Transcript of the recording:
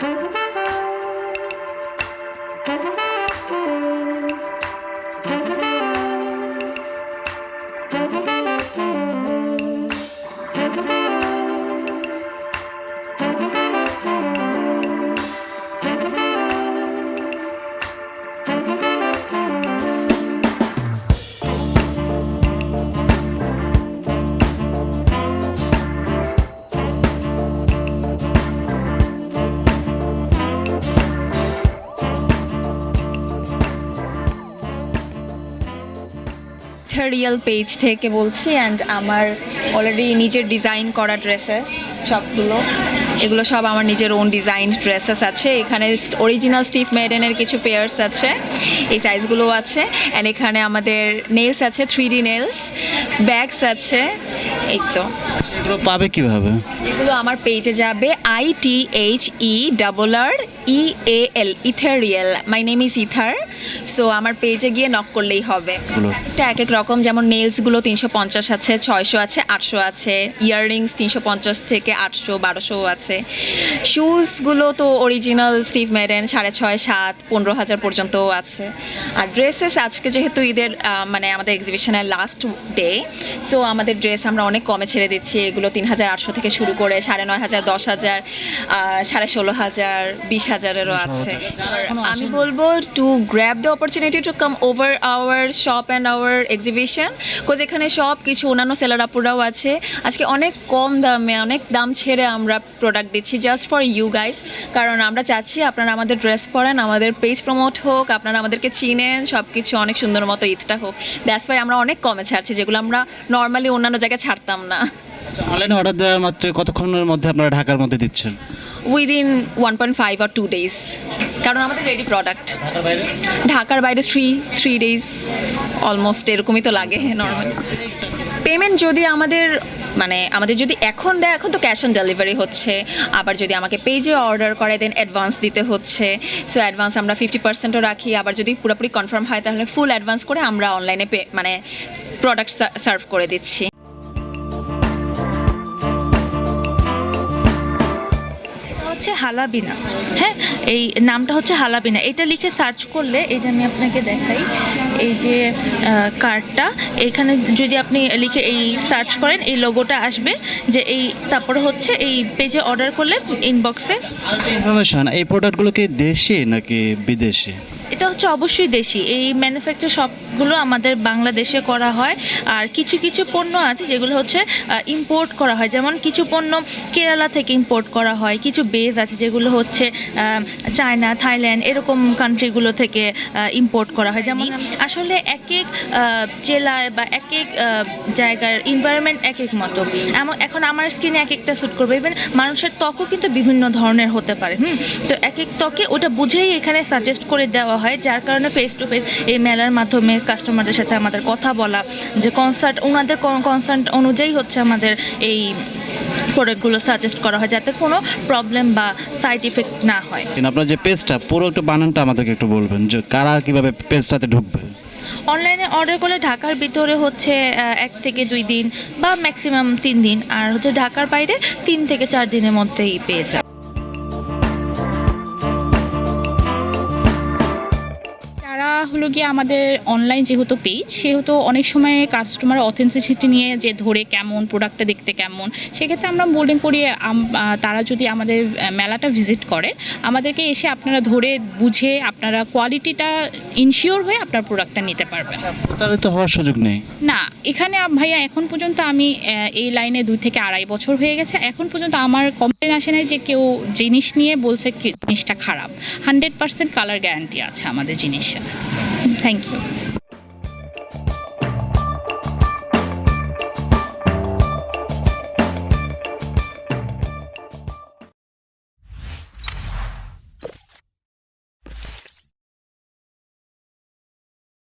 Mm-hmm. Real page থেকে বলছি and আমার অলরেডি নিজের ডিজাইন করা ড্রেসেস সবগুলো। এগুলো সব আমার নিজের ওন ডিজাইন ড্রেসেস আছে। এখানে অরিজিনাল স্টিফ মেডেনের কিছু পেয়ার্স আছে এই সাইজগুলো আছে। অ্যান্ড এখানে আমাদের নেলস আছে থ্রি ডি নেলস ব্যাগস আছে এই তো। এগুলো পাবে কীভাবে? এগুলো আমার পেজে যাবে I T H E double R E A L ethereal my name is Ether so আমার পেজে গিয়ে নক করলেই হবে। এটা এক এক রকম যেমন নেলসগুলো তিনশো পঞ্চাশ আছে ছয়শো আছে আটশো আছে। ইয়াররিংস তিনশো পঞ্চাশ থেকে আটশো বারোশো আছে। শুজগুলো তো অরিজিনাল স্টিভ মেডেন সাড়ে ছয় সাত পনেরো হাজার পর্যন্তও আছে। আর ড্রেসেস আজকে যেহেতু ঈদের মানে আমাদের এক্সিবিশনের লাস্ট ডে সো আমাদের ড্রেস আমরা অনেক কমে ছেড়ে দিচ্ছি। এগুলো তিন হাজার আটশো থেকে শুরু করে সাড়ে নয় হাজার দশ হাজার সাড়ে ষোলো হাজার বিশ হাজারেরও আছে। আমি বলব to grab the opportunity to come over our shop and our exhibition cause এখানে সব কিছু অন্যান্য সেলার আপুরাও আছে। আজকে অনেক কম দামে অনেক দাম ছেড়ে আমরা প্রোডাক্ট দিচ্ছি জাস্ট ফর ইউ গাইস কারণ আমরা চাচ্ছি আপনারা আমাদের ড্রেস পরেন আমাদের পেজ প্রমোট হোক আপনারা আমাদেরকে চিনেন সব কিছু অনেক সুন্দর মতো ঈদটা হোক। দ্যাটস ওয়াই আমরা অনেক কমে ছাড়ছি যেগুলো আমরা নর্মালি অন্যান্য জায়গায় ছাড়তাম না। অনলাইনে অর্ডার দেওয়ার মাত্র কতক্ষণের মধ্যে আপনারা ঢাকার মধ্যে দিচ্ছেন? উইদিন ওয়ান পয়েন্ট ফাইভ আর টু ডেজ কারণ আমাদের রেডি প্রোডাক্ট ঢাকার বাইরে? থ্রি থ্রি ডেজ অলমোস্ট এরকমই তো লাগে নর্মালি পেমেন্ট যদি আমাদের মানে আমাদের যদি এখন দেয় এখন তো ক্যাশ অন ডেলিভারি হচ্ছে। আবার যদি আমাকে পেজে অর্ডার করে দেন অ্যাডভান্স দিতে হচ্ছে। সো অ্যাডভান্স আমরা ফিফটি পার্সেন্টও রাখি। আবার যদি পুরোপুরি কনফার্ম হয় তাহলে ফুল অ্যাডভান্স করে আমরা অনলাইনে পে মানে প্রোডাক্ট সার্ভ করে দিচ্ছি। হালাবিনা। হ্যাঁ এই নামটা হচ্ছে হালাবিনা। এটা লিখে সার্চ করলে, এই যে আমি আপনাকে দেখাই, এই যে কার্ডটা এখানে যদি আপনি লিখে এই সার্চ করেন, এই লোগোটা আসবে, যে এই, তারপরে হচ্ছে এই পেজে অর্ডার করলে ইনবক্সে ইনফরমেশন এই প্রোডাক্টগুলো কি দেশে নাকি বিদেশি? এটা হচ্ছে অবশ্যই দেশি। এই ম্যানুফ্যাকচার সবগুলো আমাদের বাংলাদেশে করা হয়। আর কিছু কিছু পণ্য আছে যেগুলো হচ্ছে ইম্পোর্ট করা হয়। যেমন কিছু পণ্য কেরালা থেকে ইম্পোর্ট করা হয়। কিছু বেস আছে যেগুলো হচ্ছে চায়না, থাইল্যান্ড এরকম কান্ট্রিগুলো থেকে ইম্পোর্ট করা হয়। যেমন আসলে এক এক জেলায় বা এক এক জায়গার এনভায়রনমেন্ট এক এক মতো। এমন, এখন আমার স্কিনে এক একটা স্যুট করবে। ইভেন মানুষের ত্বকও কিন্তু বিভিন্ন ধরনের হতে পারে। হুম? তো এক এক ত্বকে ওটা বুঝেই এখানে সাজেস্ট করে দেওয়া হয়। যার কারণে ফেস টু ফেস এই মেলার মাধ্যমে কাস্টমারদের সাথে আমাদের কথা বলা যে কনসার্ট ওনাদের কনসার্ট অনুযায়ী হচ্ছে আমাদের এই প্রোডাক্টগুলো সাজেস্ট করা হয় যাতে কোনো প্রবলেম বা সাইড ইফেক্ট না হয়। আপনার যে পেজটা পুরো একটু বানানটা আমাদেরকে একটু বলবেন যে কারা কীভাবে পেজটাতে ঢুকবে? অনলাইনে অর্ডার করলে ঢাকার ভিতরে হচ্ছে এক থেকে দুই দিন বা ম্যাক্সিমাম তিন দিন আর হচ্ছে ঢাকার বাইরে তিন থেকে চার দিনের মধ্যেই পেয়ে যায় হলো গিয়ে আমাদের অনলাইন যেহেতু পেজ সেহেতু অনেক সময় কাস্টমার অথেন্টিসিটি নিয়ে যে ধরে কেমন প্রোডাক্টটা দেখতে কেমন সেক্ষেত্রে আমরা মনে করি তারা যদি আমাদের মেলাটা ভিজিট করে আমাদেরকে এসে আপনারা ধরে বুঝে আপনারা কোয়ালিটিটা ইনশিওর হয়ে আপনার প্রোডাক্টটা নিতে পারবেন। প্রতারিত হওয়ার সুযোগ নেই? না এখানে ভাইয়া এখন পর্যন্ত আমি এই লাইনে দুই থেকে আড়াই বছর হয়ে গেছে। এখন পর্যন্ত আমার কমপ্লেন আসে না যে কেউ জিনিস নিয়ে বলছে জিনিসটা খারাপ। হান্ড্রেড পার্সেন্ট কালার গ্যারান্টি আছে আমাদের জিনিসে থ্যাংক ইউ